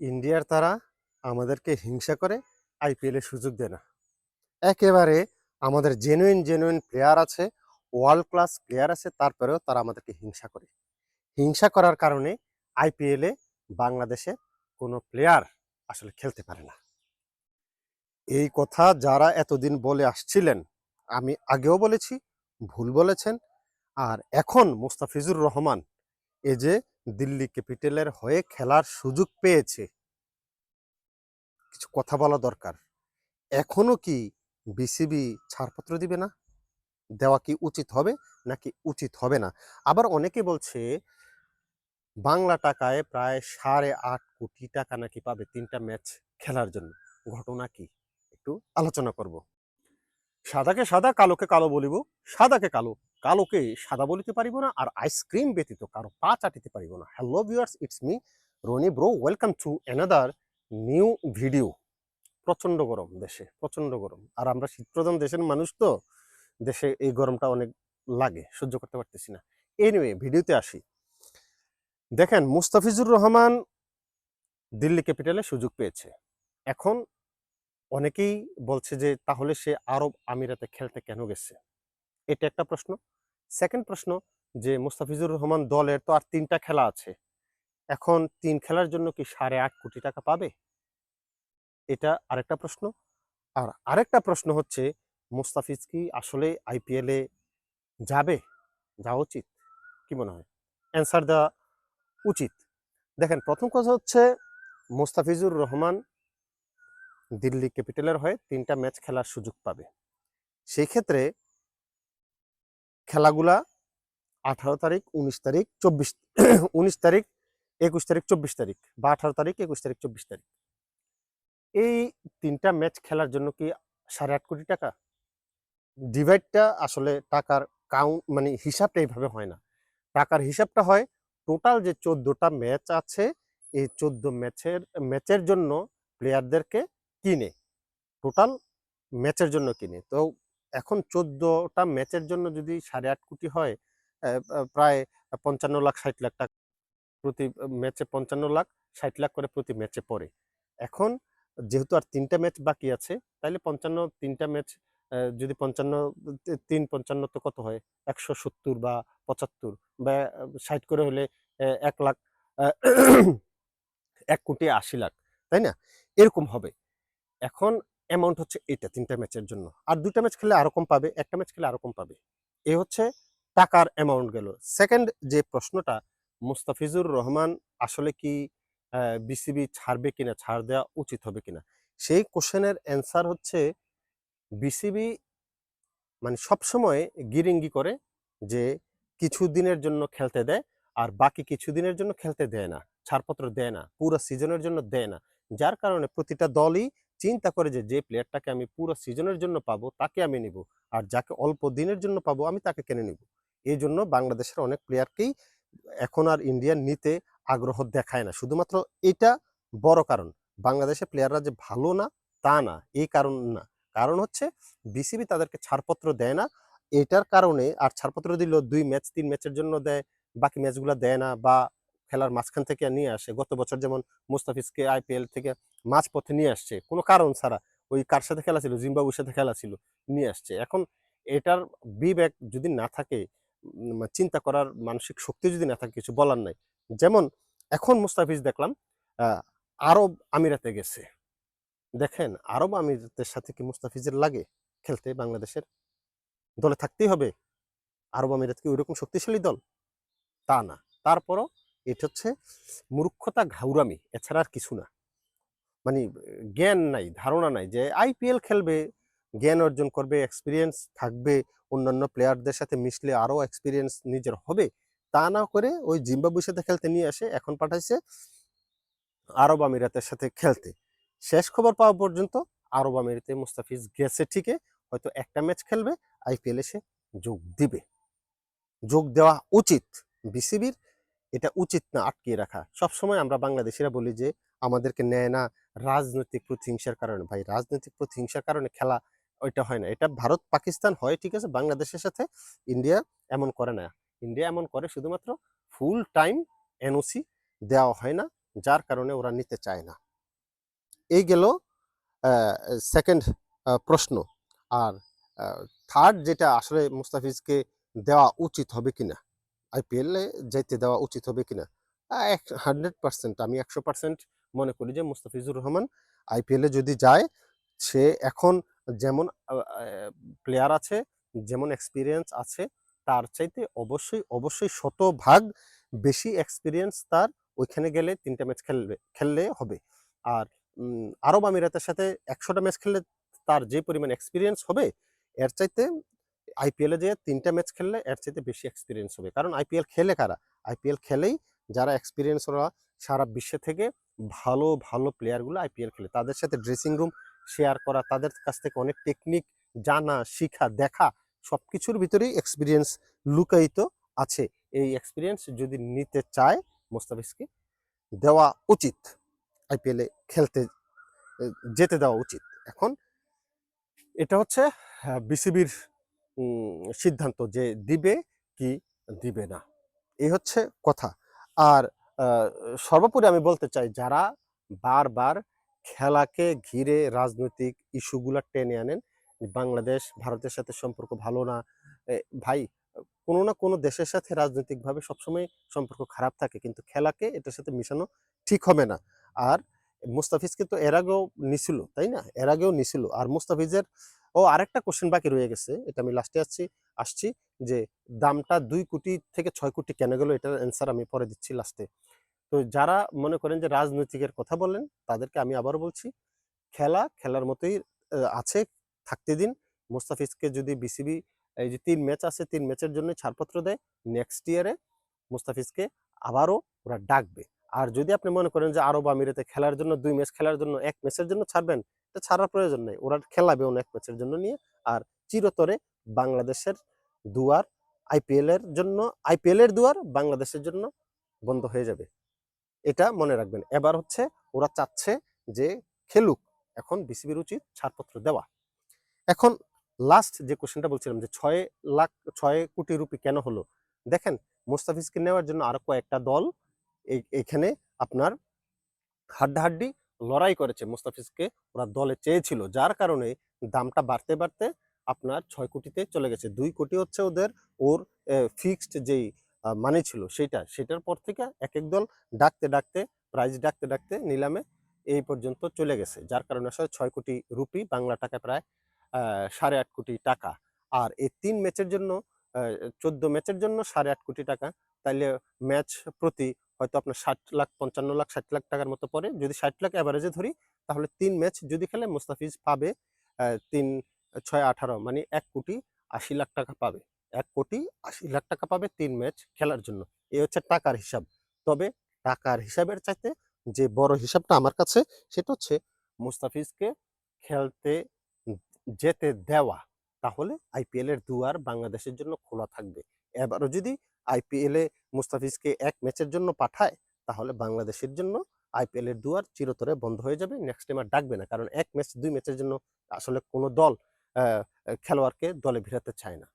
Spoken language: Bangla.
ইন্ডিয়ার তারা আমাদেরকে হিংসা করে আইপিএলে সুযোগ দেয় না। একেবারে আমাদের জেনুইন জেনুইন প্লেয়ার আছে ওয়ার্ল্ড ক্লাস প্লেয়ার আছে, তারপরেও তারা আমাদেরকে হিংসা করে। হিংসা করার কারণে আইপিএলে বাংলাদেশে কোনো প্লেয়ার আসলে খেলতে পারে না। এই কথা যারা এতদিন বলে আসছিলেন, আমি আগেও বলেছি, ভুল বলেছেন, আর এখন মুস্তাফিজুর রহমান, এ যে দিল্লি ক্যাপিটালের হয়ে খেলার সুযোগ পেয়েছে। কিছু কথা বলা দরকার। এখনও কি বিসিবি ছাড়পত্র দিবে না? দেওয়া কি উচিত হবে নাকি উচিত হবে না? আবার অনেকে বলছে, বাংলা টাকায় প্রায় সাড়ে আট কোটি টাকা নাকি পাবে তিনটা ম্যাচ খেলার জন্য। ঘটনা কি? একটু আলোচনা করব। সাদাকে সাদা, কালোকে কালো বলিব, সাদাকে কালো। কালোকে সাদা বলিতে পারিব না আর আইসক্রিম ব্যতীত কারও পা চাটিতে পারিব না। Hello viewers it's me Rony bro welcome to another new video প্রচণ্ড গরম দেশে প্রচণ্ড গরম। আর আমরা শীতপ্রধান দেশের মানুষ তো, দেশে এই গরমটা অনেক লাগে, সহ্য করতে পারতেছি না। এনিওয়ে ভিডিওতে আসি। দেখেন, মুস্তাফিজুর রহমান দিল্লি ক্যাপিটালে সুযোগ পেয়েছে। এখন অনেকেই বলছে যে, তাহলে সে আরব আমিরাতে খেলতে কেন গেছে? এটা একটা প্রশ্ন। সেকেন্ড প্রশ্ন, যে মুস্তাফিজুর রহমান দলের তো আর তিনটা খেলা আছে। এখন তিন খেলার জন্য কি সাড়ে আট কোটি টাকা পাবে? এটা আরেকটা প্রশ্ন। আর আরেকটা প্রশ্ন হচ্ছে, মুস্তাফিজ কি আসলে আইপিএলে যাবে? যাওয়া উচিত? কি মনে হয়? অ্যান্সার দেওয়া উচিত। দেখেন, প্রথম কথা হচ্ছে, মুস্তাফিজুর রহমান দিল্লি ক্যাপিটালের হয়ে তিনটা ম্যাচ খেলার সুযোগ পাবে। সেই ক্ষেত্রে খেলাগুলা আঠারো তারিখ, উনিশ তারিখ, চব্বিশ উনিশ তারিখ, একুশ তারিখ, চব্বিশ তারিখ বা আঠারো তারিখ, একুশ তারিখ, চব্বিশ তারিখ। এই তিনটা ম্যাচ খেলার জন্য কি সাড়ে আট কোটি টাকা? ডিভাইডটা আসলে টাকার কাউন্ট মানে হিসাবটা এইভাবে হয় না। টাকার হিসাবটা হয় টোটাল যে চোদ্দোটা ম্যাচ আছে, এই চোদ্দ ম্যাচের ম্যাচের জন্য প্লেয়ারদেরকে কিনে টোটাল ম্যাচের জন্য কিনে। তো এখন চোদ্দটা ম্যাচের জন্য যদি সাড়ে আট কোটি হয় প্রায় পঞ্চান্ন লাখ, ষাট লাখ টাকা প্রতি ম্যাচে পঞ্চান্ন লাখ, ষাট লাখ করে প্রতি ম্যাচে পড়ে। এখন যেহেতু আর তিনটা ম্যাচ বাকি আছে তাহলে পঞ্চান্ন, তিনটা ম্যাচ যদি পঞ্চান্ন তিন পঞ্চান্ন তো কত হয়? একশো সত্তর বা পঁচাত্তর বা ষাট করে হলে এক লাখ এক কোটি আশি লাখ, তাই না? এরকম হবে। এখন অ্যামাউন্ট হচ্ছে এটা, তিনটা ম্যাচের জন্য। আর দুটা ম্যাচ খেলে আরও কম পাবে, একটা ম্যাচ খেলে আরও কম পাবে। এ হচ্ছে টাকার অ্যামাউন্ট গেল। সেকেন্ড যে প্রশ্নটা, মুস্তাফিজুর রহমান আসলে কি বিসিবি ছাড়বে কিনা, ছাড় দেওয়া উচিত হবে কিনা? সেই কোশ্চেনের অ্যান্সার হচ্ছে বিসিবি মানে সবসময় গিরিঙ্গি করে যে কিছু দিনের জন্য খেলতে দেয় আর বাকি কিছু দিনের জন্য খেলতে দেয় না। ছাড়পত্র দেয় না, পুরো সিজনের জন্য দেয় না। যার কারণে প্রতিটা দলই চিন্তা করে যে যে প্লেয়ারটাকে আমি পুরো সিজনের জন্য পাবো, তাকে আমি নিব। আর যাকে অল্প দিনের জন্য পাবো, আমি তাকে কিনে নিব। এই জন্য বাংলাদেশের অনেক প্লেয়ারকেই এখন আর ইন্ডিয়া নিতে আগ্রহ দেখায় না। শুধুমাত্র এটা বড় কারণ। বাংলাদেশের প্লেয়াররা যে ভালো না, তা না। এই কারণ না। কারণ হচ্ছে বিসিবি তাদেরকে ছাড়পত্র দেয় না। এটার কারণে আর ছাড়পত্র দিল দুই ম্যাচ, তিন ম্যাচের জন্য দেয়, বাকি ম্যাচগুলো দেয় না বা খেলার মাঝখান থেকে নিয়ে আসে। গত বছর যেমন মুস্তাফিজকে আইপিএল থেকে মাঝ পথে নিয়ে আসছে, কোনো কারণ ছাড়া ওই কার সাথে খেলা ছিল? জিম্বাবুর সাথে খেলা ছিল, নিয়ে আসছে। এখন এটার বিবেক যদি না থাকে চিন্তা করার মানসিক শক্তি যদি না থাকে, কিছু বলার নাই। যেমন এখন মুস্তাফিজ দেখলাম আরব আমিরাতে গেছে। দেখেন, আরব আমিরাতের সাথে কি মুস্তাফিজের লাগে খেলতে বাংলাদেশের? দলে থাকতেই হবে। আরব আমিরাত কি ওইরকম শক্তিশালী দল? তা না। তারপরও এটা হচ্ছে মূর্খতা ঘাউরামি, এছাড়া আর কিছু না। মানে জ্ঞান নাই, ধারণা নাই যে আইপিএল খেলবে, জ্ঞান অর্জন করবে এক্সপিরিয়েন্স থাকবে, অন্যান্য প্লেয়ারদের সাথে মিশলে আরও এক্সপিরিয়েন্স নিজের হবে। তা না করে ওই জিম্বাবুর সাথে খেলতে নিয়ে আসে, এখন পাঠাইছে আরব আমিরাতের সাথে খেলতে। শেষ খবর পাওয়া পর্যন্ত আরব আমিরাতে মুস্তাফিজ গেছে ঠিকই, হয়তো একটা ম্যাচ খেলবে আইপিএল এসে যোগ দিবে। যোগ দেওয়া উচিত। বিসিবির এটা উচিত না আটকিয়ে রাখা। সবসময় আমরা বাংলাদেশিরা বলি যে, আমাদেরকে নেয় না রাজনৈতিক প্রতিহিংসার কারণে। ভাই, রাজনৈতিক প্রতিহিংসার কারণে খেলা ওইটা হয় না। এটা ভারত, পাকিস্তান হয়, ঠিক আছে? বাংলাদেশের সাথে ইন্ডিয়া এমন করে না। ইন্ডিয়া এমন করে শুধুমাত্র ফুল টাইম এনওসি দেওয়া হয় না, যার কারণে ওরা নিতে চায় না। এই গেল সেকেন্ড প্রশ্ন। আর থার্ড যেটা আসলে মুস্তাফিজকে দেওয়া উচিত হবে কিনা? আইপিএলে যাইতে দেওয়া উচিত হবে কিনা? হান্ড্রেড পার্সেন্ট, আমি একশো পার্সেন্ট মনে করি যে মুস্তাফিজুর রহমান আইপিএলে যদি যায়, সে এখন যেমন প্লেয়ার আছে, যেমন এক্সপিরিয়েন্স আছে, তার চাইতে অবশ্যই অবশ্যই শতভাগ বেশি এক্সপিরিয়েন্স তার ওইখানে গেলে তিনটা ম্যাচ খেলবে, খেললে হবে। আর আরব আমিরাতের সাথে একশোটা ম্যাচ খেললে তার যে পরিমাণ এক্সপিরিয়েন্স হবে, এর চাইতে আইপিএলে যে তিনটা ম্যাচ খেললে এর চাইতে বেশি এক্সপিরিয়েন্স হবে। কারণ আইপিএল খেলে কারা? আইপিএল খেলেই যারা এক্সপিরিয়েন্স ওরা সারা বিশ্বে থেকে ভালো ভালো প্লেয়ারগুলো আইপিএল খেলে। তাদের সাথে ড্রেসিং রুম শেয়ার করা, তাদের কাছ থেকে অনেক টেকনিক জানা, শিখা, দেখা সব কিছুর ভিতরেই এক্সপিরিয়েন্স লুকায়িত আছে। এই এক্সপিরিয়েন্স যদি নিতে চায় মোস্তাফিজকে, দেওয়া উচিত। আইপিএলে খেলতে যেতে দেওয়া উচিত। এখন এটা হচ্ছে বিসিবির সিদ্ধান্ত যে দিবে কি দিবে না। এই হচ্ছে কথা। আর সর্বোপরি আমি বলতে চাই, যারা বারবার খেলাকে ঘিরে রাজনৈতিক ইস্যুগুলো টেনে আনেন, বাংলাদেশ, ভারতের সাথে সম্পর্ক ভালো না ভাই, কোনো না কোনো দেশের সাথে রাজনৈতিকভাবে সবসময় সম্পর্ক খারাপ থাকে, কিন্তু খেলাকে এটার সাথে মিশানো ঠিক হবে না। আর মুস্তাফিজকে তো এর আগেও নিছিল, তাই না? এর আগেও নিছিল। আর মুস্তাফিজের ও আরেকটা কোশ্চেন বাকি রয়ে গেছে, এটা আমি লাস্টে আসছি আসছি যে দামটা দুই কোটি থেকে ছয় কোটি কেন গেল এটার অ্যান্সার আমি পরে দিচ্ছি লাস্টে তো যারা মনে করেন যে রাজনৈতিকের কথা বলেন, তাদেরকে আমি আবার বলছি, খেলা খেলার মতোই আছে, থাকতে দিন। মুস্তাফিজকে যদি বিসিবি এই যে তিন ম্যাচ আছে, তিন ম্যাচের জন্য ছাড়পত্র দেয় নেক্সট ইয়ারে মুস্তাফিজকে আবারও ওরা ডাকবে। আর যদি আপনি মনে করেন যে আরব আমিরাতে খেলার জন্য দুই ম্যাচ খেলার জন্য এক ম্যাচের জন্য ছাড়বেন এটা ছাড়ার প্রয়োজন নেই। ওরা খেলাবে অন্য এক ম্যাচের জন্য নিয়ে। আর চিরতরে বাংলাদেশের দুয়ার আইপিএল এর জন্য আইপিএল এর দুয়ার বাংলাদেশের জন্য বন্ধ হয়ে যাবে। এটা মনে রাখবেন। এবার হচ্ছে ওরা চাচ্ছে যে খেলুক। এখন বিসিবির উচিত ছাড়পত্র দেওয়া। এখন লাস্ট যে কোশ্চেনটা বলছিলাম যে ছয় লাখ, ছয় কোটি রুপি কেন হলো? দেখেন, মুস্তাফিজকে নেওয়ার জন্য আরও কয়েকটা দল এখানে আপনার হাড্ডাহাড্ডি লড়াই করেছে মুস্তাফিজকে, ওরা দলে চেয়েছিল। যার কারণে দামটা বাড়তে বাড়তে আপনার ছয় কোটিতে চলে গেছে। দুই কোটি হচ্ছে ওদের, ওর ফিক্সড যেই মানে ছিল সেটা। সেটার পর থেকে এক এক দল ডাকতে ডাকতে প্রাইজ ডাকতে ডাকতে নিলামে এই পর্যন্ত চলে গেছে। যার কারণে আসলে ছয় কোটি রুপি, বাংলা টাকা প্রায় সাড়ে আট কোটি টাকা। আর এই তিন ম্যাচের জন্য চোদ্দ ম্যাচের জন্য সাড়ে আট কোটি টাকা। তাইলে ম্যাচ প্রতি হয়তো আপনার ষাট লাখ, পঞ্চান্ন লাখ, ষাট লাখ টাকার মতো পড়ে যদি ষাট লাখ অ্যাভারেজে ধরি, তাহলে তিন ম্যাচ যদি খেলে মুস্তাফিজ পাবে তিন, ছয়, আঠারো মানে এক কোটি আশি লাখ টাকা পাবে। এক কোটি আশি লাখ টাকা পাবে তিন ম্যাচ খেলার জন্য। এই হচ্ছে টাকার হিসাব। তবে টাকার হিসাবের চাইতে যে বড় হিসাবটা আমার কাছে, সেটা হচ্ছে মুস্তাফিজকে খেলতে যেতে দেওয়া। তাহলে আইপিএল এর দুয়ার বাংলাদেশের জন্য খোলা থাকবে। এবারও যদি আইপিএল মুস্তাফিজকে এক ম্যাচের জন্য পাঠায়, তাহলে বাংলাদেশের জন্য আইপিএল এর দুয়ার চিরতরে বন্ধ হয়ে যাবে, নেক্সট টাইম আর ডাকবে না, কারণ এক ম্যাচ, দুই ম্যাচের জন্য আসলে কোনো দল খেলোয়াড়কে দলে ভিড়াতে চায় না।